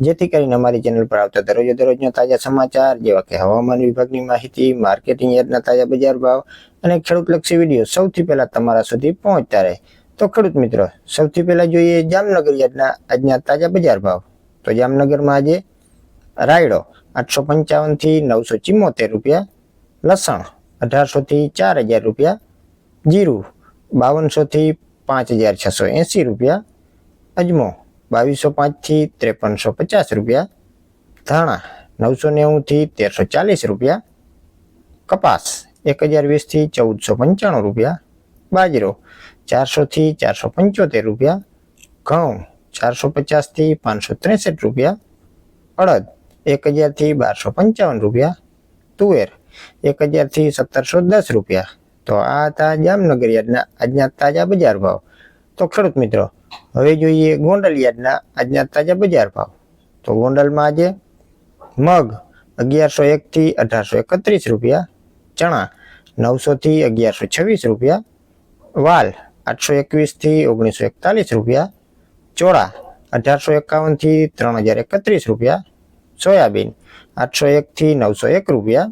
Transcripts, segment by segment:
જેથી કરીને અમારી ચેનલ પર આવતા દરરોજ દરરોજના તાજા સમાચાર, જેવા કે હવામાન વિભાગની માહિતી, માર્કેટિંગ યાર્ડના તાજા બજાર ભાવ અને ખેડૂતલક્ષી વીડિયો સૌથી પહેલા તમારા સુધી પહોંચતા રહે. તો ખેડૂત મિત્રો, સૌથી પહેલા જોઈએ જામનગર યાર્ડના આજના તાજા બજાર ભાવ. તો જામનગરમાં આજે રાયડો આઠસો પંચાવનથી નવસો ચિમ્મોતેર રૂપિયા, લસણ અઢારસોથી ચાર હજાર રૂપિયા, જીરું બાવનસોથી પાંચ હજાર છસો એંસી રૂપિયા, અજમો બાવીસો પાંચથી ત્રેપનસો પચાસ રૂપિયા. ધાણા નવસો નેવું થી તેરસો ચાલીસ રૂપિયા. કપાસ એક હજાર વીસથી ચૌદસો પંચાણું રૂપિયા. બાજરો ચારસો થી ચારસો પંચોતેર રૂપિયા. ઘઉં ચારસો પચાસથી પાંચસો ત્રેસઠ રૂપિયા. અડદ એક હજારથી બારસો પંચાવન રૂપિયા. તુવેર એક હજારથી સત્તરસો દસ રૂપિયા. તો આ હતા જામનગર આજના આજના તાજા બજાર ભાવ. તો ખેડૂત મિત્રો હવે જોઈએ ગોંડલ યાર્ડના આજના તાજા બજાર ભાવ. તો ગોંડલમાં આજે મગ અગિયારસો એકથી અઢારસો એકત્રીસ રૂપિયા, ચણા નવસોથી અગિયારસો છવ્વીસ રૂપિયા, વાલ આઠસો એકવીસથી ઓગણીસો એકતાલીસ રૂપિયા, ચોળા અઢારસો એકાવનથી ત્રણ હજાર એકત્રીસ રૂપિયા, સોયાબીન આઠસો એકથી નવસો એક રૂપિયા,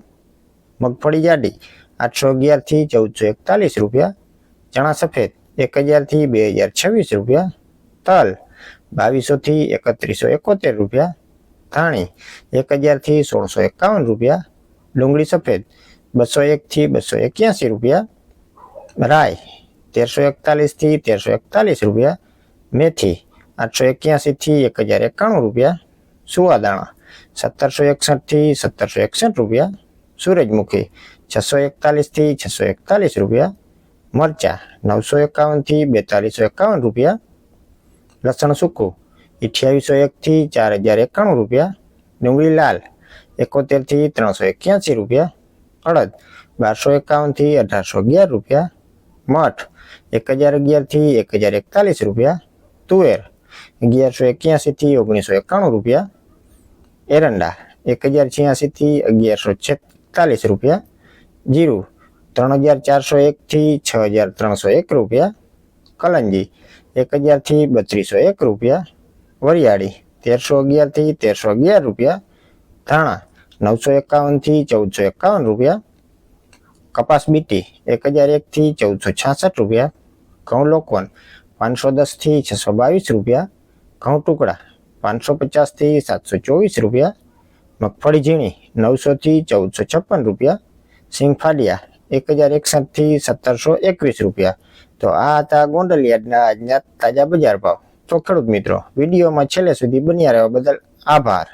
મગફળી જાડી આઠસો અગિયારથી ચૌદસો એકતાલીસ રૂપિયા, ચણા સફેદ એક હજારથી બે હજાર છવ્વીસ રૂપિયા. તલ બાવીસો થી એકત્રીસો એકોતેર રૂપિયા. ધાણી એક હજારથી સોળસો એકાવન રૂપિયા. ડુંગળી સફેદ બસો એક થી બસો એક્યાસી રૂપિયા. રાય તેરસો એકતાલીસથી તેરસો એકતાલીસ રૂપિયા. મેથી આઠસો એક્યાસી થી એક હજાર એકાણું રૂપિયા. સુવાદાણા સત્તરસો એકસઠથી સત્તરસો એકસઠ રૂપિયા. સૂરજમુખી છસો એકતાલીસથી છસો એકતાલીસ રૂપિયા. મરચા નવસો એકાવનથી બેતાલીસો એકાવન રૂપિયા. લસણ સૂકું અઠ્યાવીસો એક થી ચાર હજાર એકાણું રૂપિયા. ડુંગળી લાલ એકોતેરથી ત્રણસો એક્યાસી રૂપિયા. અડદ બારસો એકાવનથી અઢારસો અગિયાર રૂપિયા. મઠ એક હજાર અગિયારથી એક હજાર એકતાલીસ રૂપિયા. તુવેર અગિયારસો એક્યાસી થી ઓગણીસો એકાણું રૂપિયા. એરંડા એક હજાર છ્યાસી થી અગિયારસો છેતાલીસ રૂપિયા. જીરું ત્રણ હજાર ચારસો એક થી છ હજાર ત્રણસો એક રૂપિયા. કલંજી એક હજારથી બત્રીસો એક રૂપિયા. વરિયાળી તેરસો અગિયારથી તેરસો અગિયાર રૂપિયા. ધાણા નવસો એકાવનથી ચૌદસો એકાવન રૂપિયા. કપાસ બીટી એક હજાર એક થી ચૌદસો છાસઠ રૂપિયા. ઘઉં લોકવન પાંચસો દસથી છસો બાવીસ રૂપિયા. ઘઉં ટુકડા પાંચસો પચાસથી સાતસો ચોવીસ રૂપિયા. મગફળી ઝીણી નવસો થી ચૌદસો છપ્પન રૂપિયા. સિંગ ફાડિયા એક હજાર એકસઠથી સત્તરસો એકવીસ રૂપિયા. તો આ હતા ગોંડલ આજના તાજા બજાર ભાવ. તો ખેડૂત મિત્રો, વિડીયોમાં છેલ્લે સુધી બન્યા રહેવા બદલ આભાર.